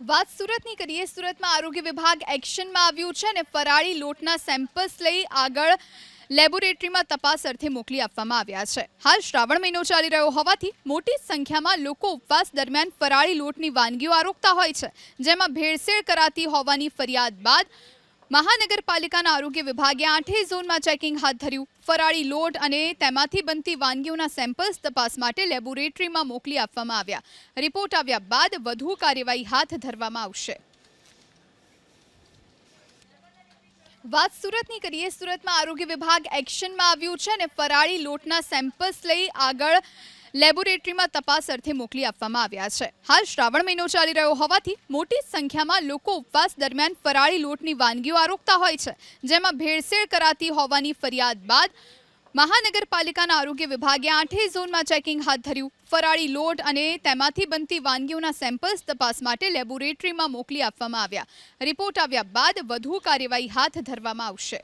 વાત સુરતની કરીએ. સુરતમાં આરોગ્ય વિભાગ એક્શનમાં આવ્યું છે અને ફરાળી લોટના સેમ્પલ્સ લઈ આગળ લેબોરેટરીમાં તપાસ અર્થે મોકલી આપવામાં આવ્યા છે. હાલ શ્રાવણ મહિનો ચાલી રહ્યો હોવાથી મોટી સંખ્યામાં લોકો ઉપવાસ દરમિયાન ફરાળી લોટની વાનગીઓ આરોગતા હોય છે, જેમાં ભેળસેળ કરાતી હોવાની ફરિયાદ બાદ મહાનગરપાલિકાના આરોગ્ય વિભાગે આઠેય ઝોનમાં ચેકિંગ હાથ ધર્યું. ફરાળી લોટ અને તેમાંથી બનતી વાનગીઓના સેમ્પલ્સ તપાસ માટે લેબોરેટરીમાં મોકલી આપવામાં આવ્યા. રિપોર્ટ આવ્યા બાદ વધુ કાર્યવાહી હાથ ધરવામાં આવશે. વાત સુરતની કરીએ. સુરતમાં આરોગ્ય વિભાગ એક્શનમાં આવ્યું છે અને ફરાળી લોટના સેમ્પલ્સ લઈ આગળ લેબોરેટરીમાં તપાસ અર્થે મોકલી આપવામાં આવ્યા છે. હાલ શ્રાવણ મહિનો ચાલી રહ્યો હોવાથી મોટી સંખ્યામાં લોકો ઉપવાસ દરમિયાન ફરાળી લોટની વાનગીઓ આરોગતા હોય છે, જેમાં ભેળસેળ કરાતી હોવાની ફરિયાદ બાદ મહાનગરપાલિકાના આરોગ્ય વિભાગે આઠેય ઝોનમાં ચેકિંગ હાથ ધર્યું. ફરાળી લોટ અને તેમાંથી બનતી વાનગીઓના સેમ્પલ્સ તપાસ માટે લેબોરેટરીમાં મોકલી આપવામાં આવ્યા. રિપોર્ટ આવ્યા બાદ વધુ કાર્યવાહી હાથ ધરવામાં આવશે.